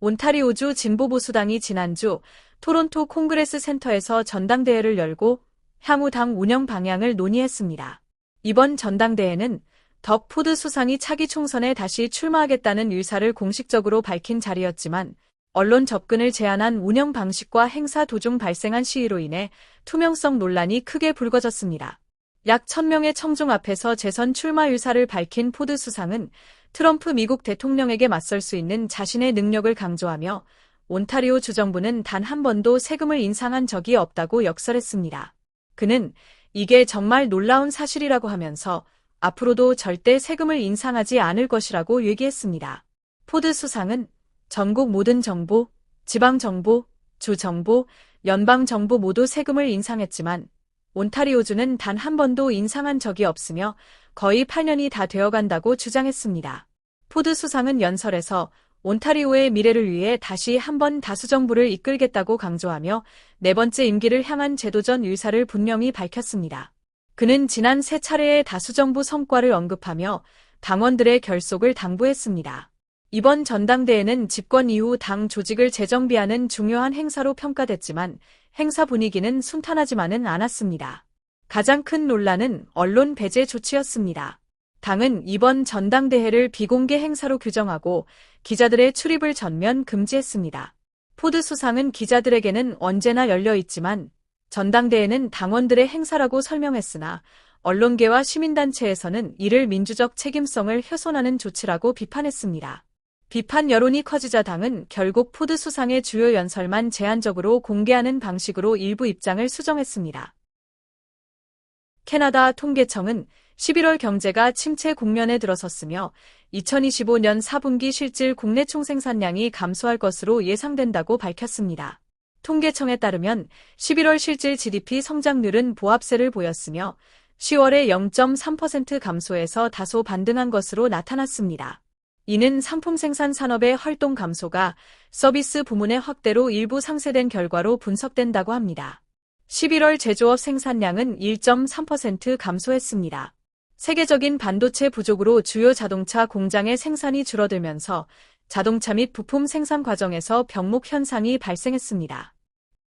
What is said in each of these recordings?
온타리오주 진보보수당이 지난주 토론토 콩그레스 센터에서 전당대회를 열고 향후 당 운영 방향을 논의했습니다. 이번 전당대회는 덕 푸드 수상이 차기 총선에 다시 출마하겠다는 의사를 공식적으로 밝힌 자리였지만 언론 접근을 제한한 운영 방식과 행사 도중 발생한 시위로 인해 투명성 논란이 크게 불거졌습니다. 약 1000명의 청중 앞에서 재선 출마 의사를 밝힌 포드 수상은 트럼프 미국 대통령에게 맞설 수 있는 자신의 능력을 강조하며 온타리오 주정부는 단 한 번도 세금을 인상한 적이 없다고 역설했습니다. 그는 이게 정말 놀라운 사실이라고 하면서 앞으로도 절대 세금을 인상하지 않을 것이라고 얘기했습니다. 포드 수상은 전국 모든 정부, 지방정부, 주정부, 연방정부 모두 세금을 인상했지만 온타리오주는 단 한 번도 인상한 적이 없으며 거의 8년이 다 되어간다고 주장했습니다. 포드 수상은 연설에서 온타리오의 미래를 위해 다시 한 번 다수정부를 이끌겠다고 강조하며 네 번째 임기를 향한 제도전 의사를 분명히 밝혔습니다. 그는 지난 세 차례의 다수정부 성과를 언급하며 당원들의 결속을 당부했습니다. 이번 전당대회는 집권 이후 당 조직을 재정비하는 중요한 행사로 평가됐지만 행사 분위기는 순탄하지만은 않았습니다. 가장 큰 논란은 언론 배제 조치였습니다. 당은 이번 전당대회를 비공개 행사로 규정하고 기자들의 출입을 전면 금지했습니다. 포드 수상은 기자들에게는 언제나 열려 있지만 전당대회는 당원들의 행사라고 설명했으나 언론계와 시민단체에서는 이를 민주적 책임성을 훼손하는 조치라고 비판했습니다. 비판 여론이 커지자 당은 결국 포드 수상의 주요 연설만 제한적으로 공개하는 방식으로 일부 입장을 수정했습니다. 캐나다 통계청은 11월 경제가 침체 국면에 들어섰으며 2025년 4분기 실질 국내 총생산량이 감소할 것으로 예상된다고 밝혔습니다. 통계청에 따르면 11월 실질 GDP 성장률은 보합세를 보였으며 10월에 0.3% 감소해서 다소 반등한 것으로 나타났습니다. 이는 상품 생산 산업의 활동 감소가 서비스 부문의 확대로 일부 상쇄된 결과로 분석된다고 합니다. 11월 제조업 생산량은 1.3% 감소했습니다. 세계적인 반도체 부족으로 주요 자동차 공장의 생산이 줄어들면서 자동차 및 부품 생산 과정에서 병목 현상이 발생했습니다.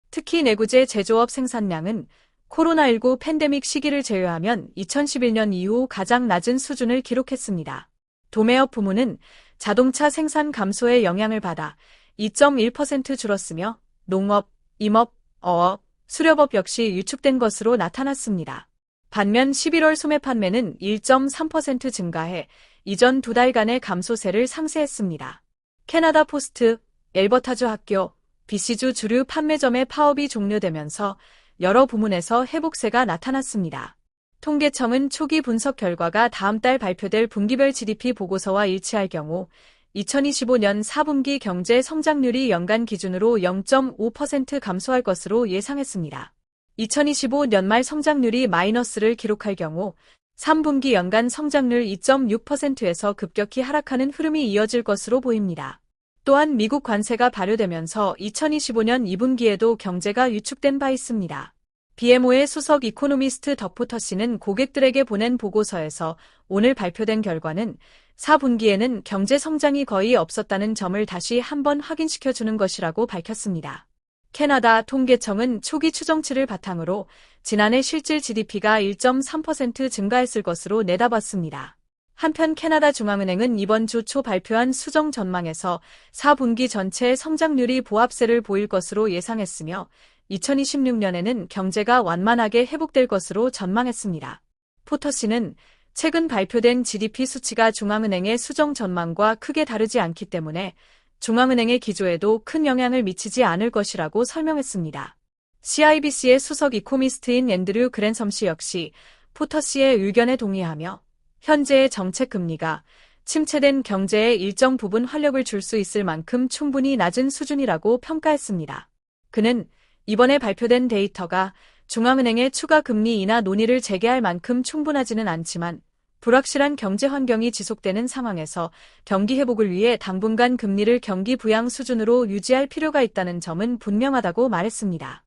특히 내구재 제조업 생산량은 코로나19 팬데믹 시기를 제외하면 2011년 이후 가장 낮은 수준을 기록했습니다. 도매업 부문은 자동차 생산 감소의 영향을 받아 2.1% 줄었으며 농업, 임업, 어업, 수렵업 역시 위축된 것으로 나타났습니다. 반면 11월 소매 판매는 1.3% 증가해 이전 두 달간의 감소세를 상쇄했습니다. 캐나다 포스트, 엘버타주 학교, BC주 주류 판매점의 파업이 종료되면서 여러 부문에서 회복세가 나타났습니다. 통계청은 초기 분석 결과가 다음 달 발표될 분기별 GDP 보고서와 일치할 경우 2025년 4분기 경제 성장률이 연간 기준으로 0.5% 감소할 것으로 예상했습니다. 2025 연말 성장률이 마이너스를 기록할 경우 3분기 연간 성장률 2.6%에서 급격히 하락하는 흐름이 이어질 것으로 보입니다. 또한 미국 관세가 발효되면서 2025년 2분기에도 경제가 위축된 바 있습니다. BMO의 수석 이코노미스트 덕포터 씨는 고객들에게 보낸 보고서에서 오늘 발표된 결과는 4분기에는 경제 성장이 거의 없었다는 점을 다시 한번 확인시켜주는 것이라고 밝혔습니다. 캐나다 통계청은 초기 추정치를 바탕으로 지난해 실질 GDP가 1.3% 증가했을 것으로 내다봤습니다. 한편 캐나다 중앙은행은 이번 주 초 발표한 수정 전망에서 4분기 전체 성장률이 보합세를 보일 것으로 예상했으며 2026년에는 경제가 완만하게 회복될 것으로 전망했습니다. 포터 씨는 최근 발표된 GDP 수치가 중앙은행의 수정 전망과 크게 다르지 않기 때문에 중앙은행의 기조에도 큰 영향을 미치지 않을 것이라고 설명했습니다. CIBC의 수석 이코미스트인 앤드류 그랜섬 씨 역시 포터 씨의 의견에 동의하며 현재의 정책 금리가 침체된 경제에 일정 부분 활력을 줄 수 있을 만큼 충분히 낮은 수준이라고 평가했습니다. 그는 이번에 발표된 데이터가 중앙은행의 추가 금리 인하 논의를 재개할 만큼 충분하지는 않지만 불확실한 경제 환경이 지속되는 상황에서 경기 회복을 위해 당분간 금리를 경기 부양 수준으로 유지할 필요가 있다는 점은 분명하다고 말했습니다.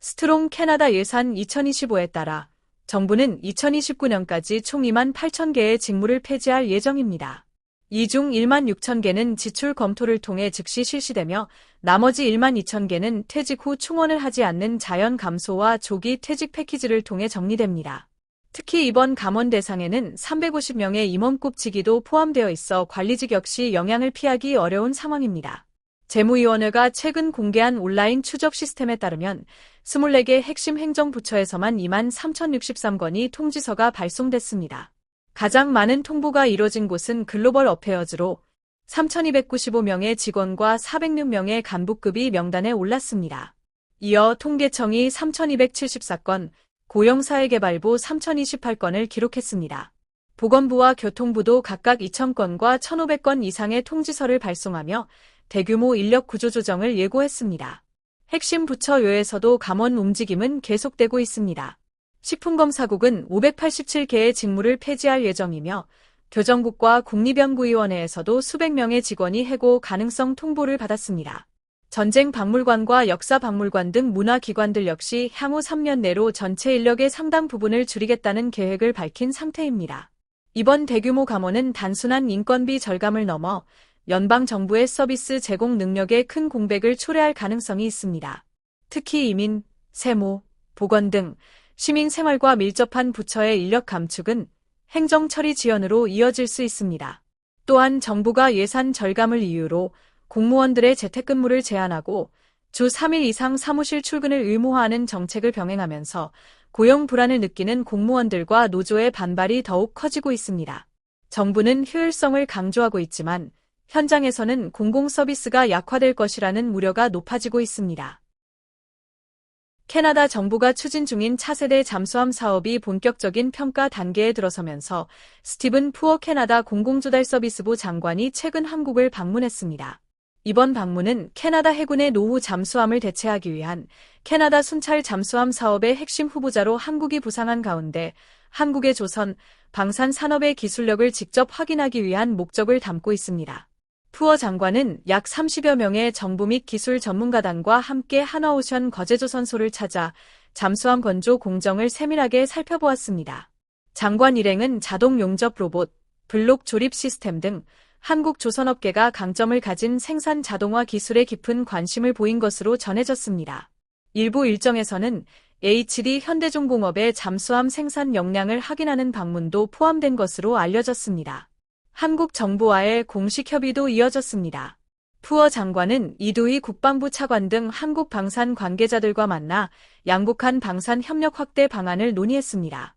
스트롱 캐나다 예산 2025에 따라 정부는 2029년까지 총 2만 8천 개의 직무를 폐지할 예정입니다. 이 중 1만 6천 개는 지출 검토를 통해 즉시 실시되며 나머지 1만 2천 개는 퇴직 후 충원을 하지 않는 자연 감소와 조기 퇴직 패키지를 통해 정리됩니다. 특히 이번 감원 대상에는 350명의 임원급직이도 포함되어 있어 관리직 역시 영향을 피하기 어려운 상황입니다. 재무위원회가 최근 공개한 온라인 추적 시스템에 따르면 24개 핵심 행정부처에서만 2만 3,063건이 통지서가 발송됐습니다. 가장 많은 통보가 이뤄진 곳은 글로벌 어페어즈로 3,295명의 직원과 406명의 간부급이 명단에 올랐습니다. 이어 통계청이 3,274건, 고용사회개발부 3,028건을 기록했습니다. 보건부와 교통부도 각각 2,000건과 1,500건 이상의 통지서를 발송하며 대규모 인력 구조 조정을 예고했습니다. 핵심 부처요에서도 감원 움직임은 계속되고 있습니다. 식품검사국은 587개의 직무를 폐지할 예정이며 교정국과 국립연구위원회에서도 수백 명의 직원이 해고 가능성 통보를 받았습니다. 전쟁 박물관과 역사 박물관 등 문화기관들 역시 향후 3년 내로 전체 인력의 상당 부분을 줄이겠다는 계획을 밝힌 상태입니다. 이번 대규모 감원은 단순한 인건비 절감을 넘어 연방 정부의 서비스 제공 능력에 큰 공백을 초래할 가능성이 있습니다. 특히 이민, 세무, 보건 등 시민 생활과 밀접한 부처의 인력 감축은 행정 처리 지연으로 이어질 수 있습니다. 또한 정부가 예산 절감을 이유로 공무원들의 재택근무를 제한하고 주 3일 이상 사무실 출근을 의무화하는 정책을 병행하면서 고용 불안을 느끼는 공무원들과 노조의 반발이 더욱 커지고 있습니다. 정부는 효율성을 강조하고 있지만 현장에서는 공공 서비스가 약화될 것이라는 우려가 높아지고 있습니다. 캐나다 정부가 추진 중인 차세대 잠수함 사업이 본격적인 평가 단계에 들어서면서 스티븐 푸어 캐나다 공공조달 서비스부 장관이 최근 한국을 방문했습니다. 이번 방문은 캐나다 해군의 노후 잠수함을 대체하기 위한 캐나다 순찰 잠수함 사업의 핵심 후보자로 한국이 부상한 가운데 한국의 조선, 방산 산업의 기술력을 직접 확인하기 위한 목적을 담고 있습니다. 푸어 장관은 약 30여 명의 정부 및 기술 전문가단과 함께 하나오션 거제조선소를 찾아 잠수함 건조 공정을 세밀하게 살펴보았습니다. 장관 일행은 자동 용접 로봇, 블록 조립 시스템 등 한국 조선업계가 강점을 가진 생산 자동화 기술에 깊은 관심을 보인 것으로 전해졌습니다. 일부 일정에서는 HD 현대중공업의 잠수함 생산 역량을 확인하는 방문도 포함된 것으로 알려졌습니다. 한국 정부와의 공식 협의도 이어졌습니다. 푸어 장관은 이두희 국방부 차관 등 한국 방산 관계자들과 만나 양국한 방산 협력 확대 방안을 논의했습니다.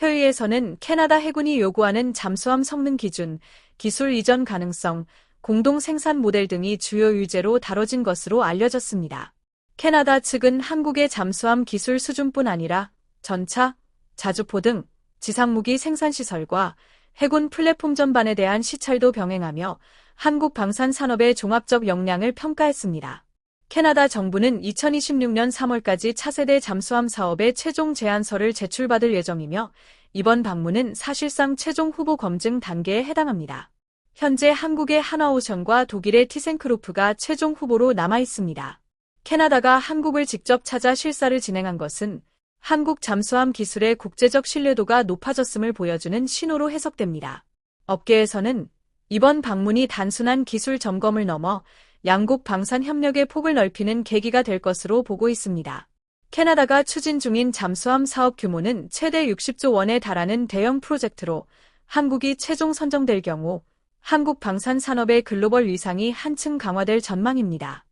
회의에서는 캐나다 해군이 요구하는 잠수함 성능 기준, 기술 이전 가능성, 공동 생산 모델 등이 주요 유제로 다뤄진 것으로 알려졌습니다. 캐나다 측은 한국의 잠수함 기술 수준뿐 아니라 전차, 자주포 등 지상무기 생산시설과 해군 플랫폼 전반에 대한 시찰도 병행하며 한국 방산 산업의 종합적 역량을 평가했습니다. 캐나다 정부는 2026년 3월까지 차세대 잠수함 사업의 최종 제안서를 제출받을 예정이며 이번 방문은 사실상 최종 후보 검증 단계에 해당합니다. 현재 한국의 하나오션과 독일의 티센크루프가 최종 후보로 남아 있습니다. 캐나다가 한국을 직접 찾아 실사를 진행한 것은 한국 잠수함 기술의 국제적 신뢰도가 높아졌음을 보여주는 신호로 해석됩니다. 업계에서는 이번 방문이 단순한 기술 점검을 넘어 양국 방산 협력의 폭을 넓히는 계기가 될 것으로 보고 있습니다. 캐나다가 추진 중인 잠수함 사업 규모는 최대 60조 원에 달하는 대형 프로젝트로 한국이 최종 선정될 경우 한국 방산 산업의 글로벌 위상이 한층 강화될 전망입니다.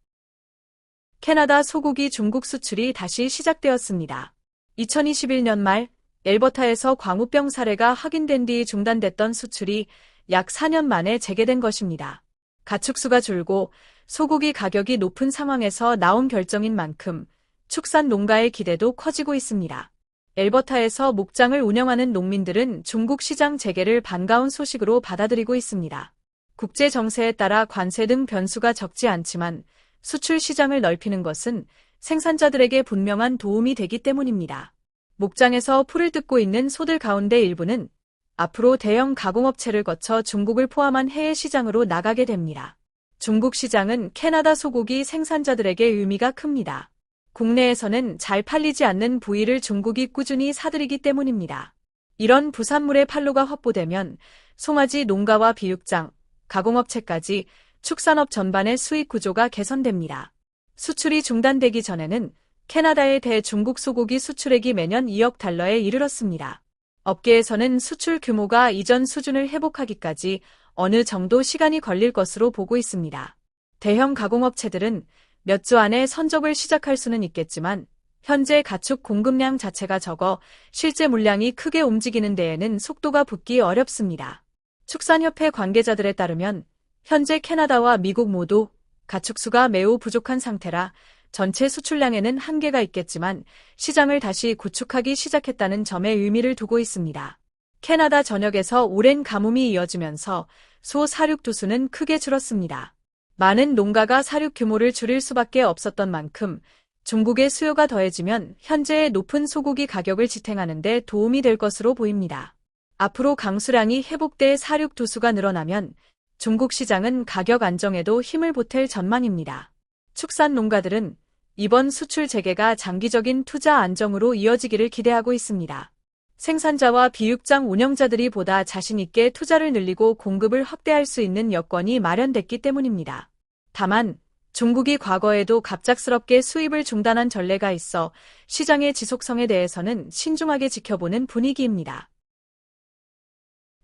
캐나다 소고기 중국 수출이 다시 시작되었습니다. 2021년 말 엘버타에서 광우병 사례가 확인된 뒤 중단됐던 수출이 약 4년 만에 재개된 것입니다. 가축수가 줄고 소고기 가격이 높은 상황에서 나온 결정인 만큼 축산 농가의 기대도 커지고 있습니다. 엘버타에서 목장을 운영하는 농민들은 중국 시장 재개를 반가운 소식으로 받아들이고 있습니다. 국제 정세에 따라 관세 등 변수가 적지 않지만 수출 시장을 넓히는 것은 생산자들에게 분명한 도움이 되기 때문입니다. 목장에서 풀을 뜯고 있는 소들 가운데 일부는 앞으로 대형 가공업체를 거쳐 중국을 포함한 해외 시장으로 나가게 됩니다. 중국 시장은 캐나다 소고기 생산자들에게 의미가 큽니다. 국내에서는 잘 팔리지 않는 부위를 중국이 꾸준히 사들이기 때문입니다. 이런 부산물의 판로가 확보되면 송아지 농가와 비육장, 가공업체까지 축산업 전반의 수익 구조가 개선됩니다. 수출이 중단되기 전에는 캐나다의 대중국 소고기 수출액이 매년 2억 달러에 이르렀습니다. 업계에서는 수출 규모가 이전 수준을 회복하기까지 어느 정도 시간이 걸릴 것으로 보고 있습니다. 대형 가공업체들은 몇 주 안에 선적을 시작할 수는 있겠지만 현재 가축 공급량 자체가 적어 실제 물량이 크게 움직이는 데에는 속도가 붙기 어렵습니다. 축산협회 관계자들에 따르면 현재 캐나다와 미국 모두 가축수가 매우 부족한 상태라 전체 수출량에는 한계가 있겠지만 시장을 다시 구축하기 시작했다는 점에 의미를 두고 있습니다. 캐나다 전역에서 오랜 가뭄이 이어지면서 소 사육 두수는 크게 줄었습니다. 많은 농가가 사육 규모를 줄일 수밖에 없었던 만큼 중국의 수요가 더해지면 현재의 높은 소고기 가격을 지탱하는 데 도움이 될 것으로 보입니다. 앞으로 강수량이 회복돼 사육 두수가 늘어나면 중국 시장은 가격 안정에도 힘을 보탤 전망입니다. 축산 농가들은 이번 수출 재개가 장기적인 투자 안정으로 이어지기를 기대하고 있습니다. 생산자와 비육장 운영자들이 보다 자신있게 투자를 늘리고 공급을 확대할 수 있는 여건이 마련됐기 때문입니다. 다만, 중국이 과거에도 갑작스럽게 수입을 중단한 전례가 있어 시장의 지속성에 대해서는 신중하게 지켜보는 분위기입니다.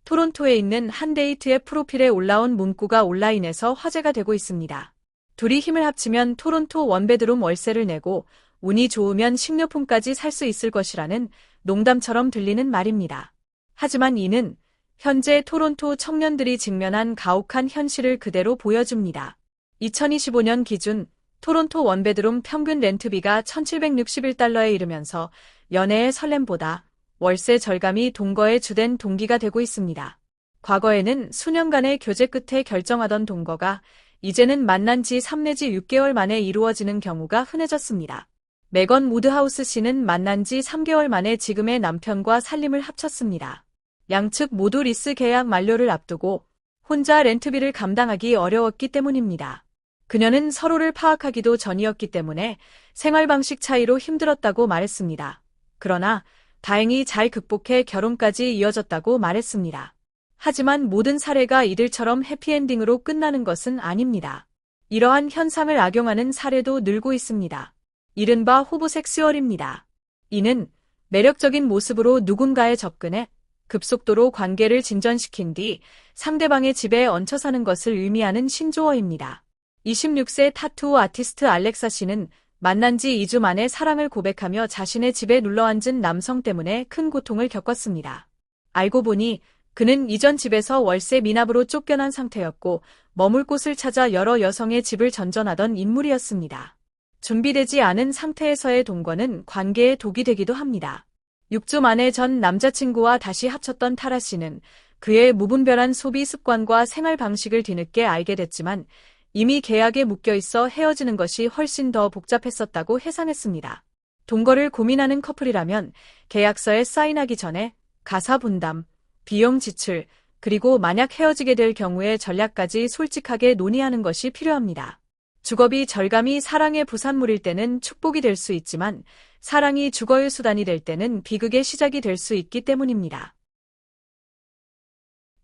토론토에 있는 한 데이트의 프로필에 올라온 문구가 온라인에서 화제가 되고 있습니다. 둘이 힘을 합치면 토론토 원베드룸 월세를 내고 운이 좋으면 식료품까지 살 수 있을 것이라는 농담처럼 들리는 말입니다. 하지만 이는 현재 토론토 청년들이 직면한 가혹한 현실을 그대로 보여줍니다. 2025년 기준 토론토 원베드룸 평균 렌트비가 1761달러에 이르면서 연애의 설렘보다 월세 절감이 동거의 주된 동기가 되고 있습니다. 과거에는 수년간의 교제 끝에 결정하던 동거가 이제는 만난 지 3 내지 6개월 만에 이루어지는 경우가 흔해졌습니다. 메건 무드하우스 씨는 만난 지 3개월 만에 지금의 남편과 살림을 합쳤습니다. 양측 모두 리스 계약 만료를 앞두고 혼자 렌트비를 감당하기 어려웠기 때문입니다. 그녀는 서로를 파악하기도 전이었기 때문에 생활 방식 차이로 힘들었다고 말했습니다. 그러나 다행히 잘 극복해 결혼까지 이어졌다고 말했습니다. 하지만 모든 사례가 이들처럼 해피엔딩으로 끝나는 것은 아닙니다. 이러한 현상을 악용하는 사례도 늘고 있습니다. 이른바 호브섹스월입니다. 이는 매력적인 모습으로 누군가에 접근해 급속도로 관계를 진전시킨 뒤 상대방의 집에 얹혀 사는 것을 의미하는 신조어입니다. 26세 타투 아티스트 알렉사 씨는 만난 지 2주 만에 사랑을 고백하며 자신의 집에 눌러앉은 남성 때문에 큰 고통을 겪었습니다. 알고 보니 그는 이전 집에서 월세 미납으로 쫓겨난 상태였고 머물 곳을 찾아 여러 여성의 집을 전전하던 인물이었습니다. 준비되지 않은 상태에서의 동거는 관계에 독이 되기도 합니다. 6주 만에 전 남자친구와 다시 합쳤던 타라 씨는 그의 무분별한 소비 습관과 생활 방식을 뒤늦게 알게 됐지만 이미 계약에 묶여 있어 헤어지는 것이 훨씬 더 복잡했었다고 해상했습니다. 동거를 고민하는 커플이라면 계약서에 사인하기 전에 가사 분담, 비용 지출, 그리고 만약 헤어지게 될 경우의 전략까지 솔직하게 논의하는 것이 필요합니다. 주거비 절감이 사랑의 부산물일 때는 축복이 될 수 있지만 사랑이 주거의 수단이 될 때는 비극의 시작이 될 수 있기 때문입니다.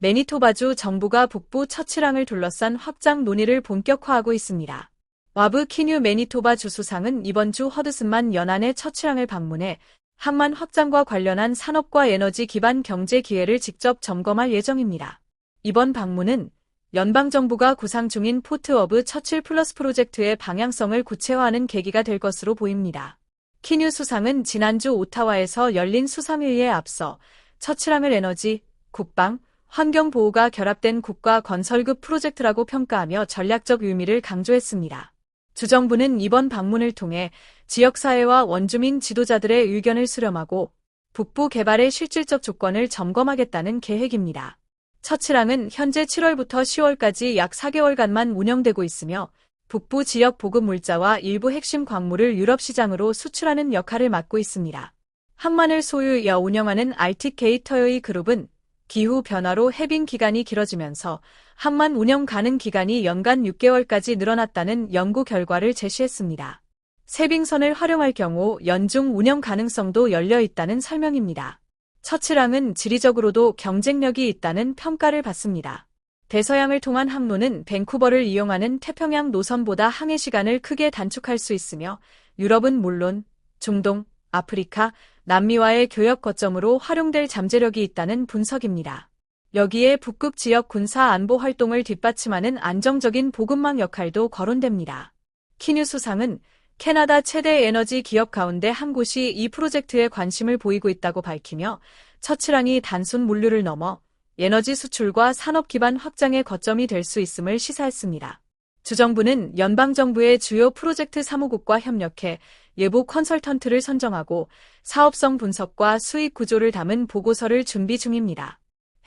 매니토바주 정부가 북부 처치랑을 둘러싼 확장 논의를 본격화하고 있습니다. 와브 키뉴 매니토바 주수상은 이번 주 허드슨만 연안의 처치랑을 방문해 항만 확장과 관련한 산업과 에너지 기반 경제 기회를 직접 점검할 예정입니다. 이번 방문은 연방정부가 구상 중인 포트 오브 처칠 플러스 프로젝트의 방향성을 구체화하는 계기가 될 것으로 보입니다. 키뉴 수상은 지난주 오타와에서 열린 수상회의에 앞서 처칠함을 에너지, 국방, 환경보호가 결합된 국가 건설급 프로젝트라고 평가하며 전략적 의미를 강조했습니다. 주정부는 이번 방문을 통해 지역사회와 원주민 지도자들의 의견을 수렴하고 북부 개발의 실질적 조건을 점검하겠다는 계획입니다. 처치랑은 현재 7월부터 10월까지 약 4개월간만 운영되고 있으며 북부 지역 보급 물자와 일부 핵심 광물을 유럽 시장으로 수출하는 역할을 맡고 있습니다. 항만을 소유여 운영하는 알틱 터요이 그룹은 기후 변화로 해빙 기간이 길어지면서 항만 운영 가능 기간이 연간 6개월까지 늘어났다는 연구 결과를 제시했습니다. 세빙선을 활용할 경우 연중 운영 가능성도 열려 있다는 설명입니다. 처치랑은 지리적으로도 경쟁력이 있다는 평가를 받습니다. 대서양을 통한 항로는 밴쿠버를 이용하는 태평양 노선보다 항해 시간을 크게 단축할 수 있으며 유럽은 물론 중동, 아프리카, 남미와의 교역 거점으로 활용될 잠재력이 있다는 분석입니다. 여기에 북극 지역 군사 안보 활동을 뒷받침하는 안정적인 보급망 역할도 거론됩니다. 키뉴 수상은 캐나다 최대 에너지 기업 가운데 한 곳이 이 프로젝트에 관심을 보이고 있다고 밝히며 처치랑이 단순 물류를 넘어 에너지 수출과 산업 기반 확장의 거점이 될 수 있음을 시사했습니다. 주정부는 연방정부의 주요 프로젝트 사무국과 협력해 예보 컨설턴트를 선정하고 사업성 분석과 수익 구조를 담은 보고서를 준비 중입니다.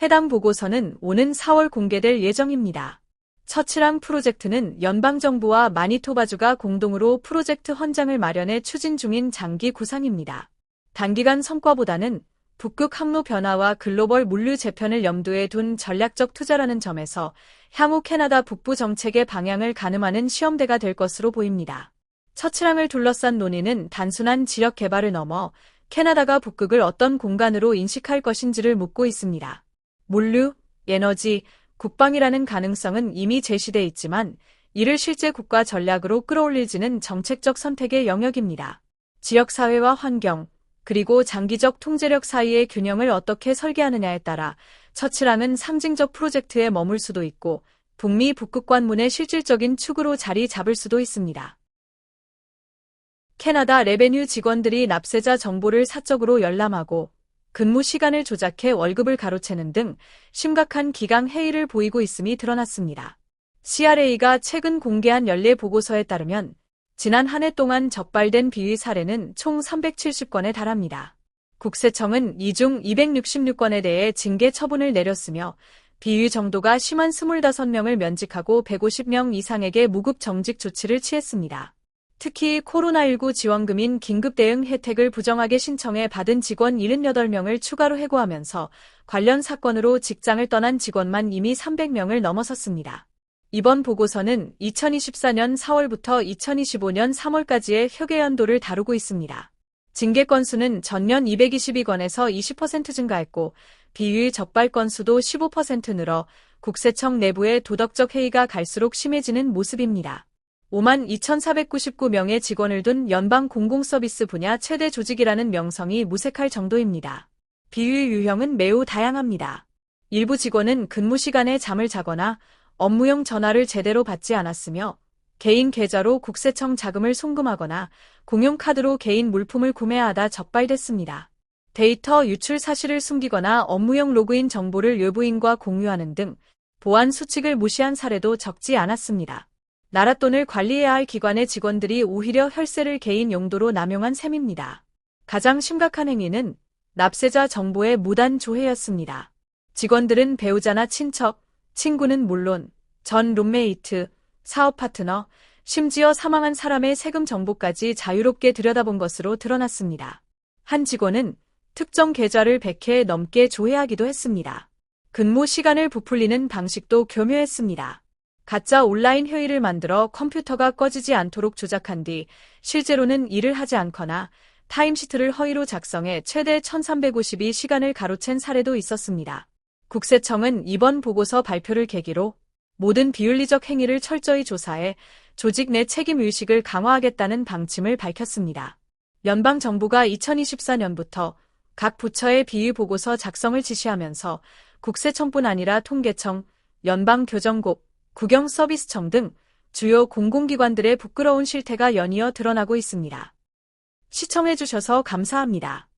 해당 보고서는 오는 4월 공개될 예정입니다. 처치랑 프로젝트는 연방정부와 마니토바주가 공동으로 프로젝트 헌장을 마련해 추진 중인 장기 구상입니다. 단기간 성과보다는 북극 항로 변화와 글로벌 물류 재편을 염두에 둔 전략적 투자라는 점에서 향후 캐나다 북부 정책의 방향을 가늠하는 시험대가 될 것으로 보입니다. 처치랑을 둘러싼 논의는 단순한 지역 개발을 넘어 캐나다가 북극을 어떤 공간으로 인식할 것인지를 묻고 있습니다. 물류, 에너지, 국방이라는 가능성은 이미 제시돼 있지만 이를 실제 국가 전략으로 끌어올릴지는 정책적 선택의 영역입니다. 지역사회와 환경, 그리고 장기적 통제력 사이의 균형을 어떻게 설계하느냐에 따라 처치랑은 상징적 프로젝트에 머물 수도 있고 북미 북극 관문의 실질적인 축으로 자리 잡을 수도 있습니다. 캐나다 레베뉴 직원들이 납세자 정보를 사적으로 열람하고 근무 시간을 조작해 월급을 가로채는 등 심각한 기강 해이를 보이고 있음이 드러났습니다. CRA가 최근 공개한 연례 보고서에 따르면 지난 한 해 동안 적발된 비위 사례는 총 370건에 달합니다. 국세청은 이중 266건에 대해 징계 처분을 내렸으며 비위 정도가 심한 25명을 면직하고 150명 이상에게 무급 정직 조치를 취했습니다. 특히 코로나19 지원금인 긴급대응 혜택을 부정하게 신청해 받은 직원 78명을 추가로 해고하면서 관련 사건으로 직장을 떠난 직원만 이미 300명을 넘어섰습니다. 이번 보고서는 2024년 4월부터 2025년 3월까지의 협계연도를 다루고 있습니다. 징계 건수는 전년 222건에서 20% 증가했고 비위 적발 건수도 15% 늘어 국세청 내부의 도덕적 해이가 갈수록 심해지는 모습입니다. 5만 2,499명의 직원을 둔 연방 공공서비스 분야 최대 조직이라는 명성이 무색할 정도입니다. 비위 유형은 매우 다양합니다. 일부 직원은 근무 시간에 잠을 자거나 업무용 전화를 제대로 받지 않았으며 개인 계좌로 국세청 자금을 송금하거나 공용카드로 개인 물품을 구매하다 적발됐습니다. 데이터 유출 사실을 숨기거나 업무용 로그인 정보를 외부인과 공유하는 등 보안 수칙을 무시한 사례도 적지 않았습니다. 나라 돈을 관리해야 할 기관의 직원들이 오히려 혈세를 개인 용도로 남용한 셈입니다. 가장 심각한 행위는 납세자 정보의 무단 조회였습니다. 직원들은 배우자나 친척, 친구는 물론 전 룸메이트, 사업 파트너, 심지어 사망한 사람의 세금 정보까지 자유롭게 들여다본 것으로 드러났습니다. 한 직원은 특정 계좌를 100회 넘게 조회하기도 했습니다. 근무 시간을 부풀리는 방식도 교묘했습니다. 가짜 온라인 회의를 만들어 컴퓨터가 꺼지지 않도록 조작한 뒤 실제로는 일을 하지 않거나 타임시트를 허위로 작성해 최대 1352 시간을 가로챈 사례도 있었습니다. 국세청은 이번 보고서 발표를 계기로 모든 비윤리적 행위를 철저히 조사해 조직 내 책임 의식을 강화하겠다는 방침을 밝혔습니다. 연방 정부가 2024년부터 각 부처의 비위 보고서 작성을 지시하면서 국세청뿐 아니라 통계청, 연방교정국, 국영서비스청 등 주요 공공기관들의 부끄러운 실태가 연이어 드러나고 있습니다. 시청해주셔서 감사합니다.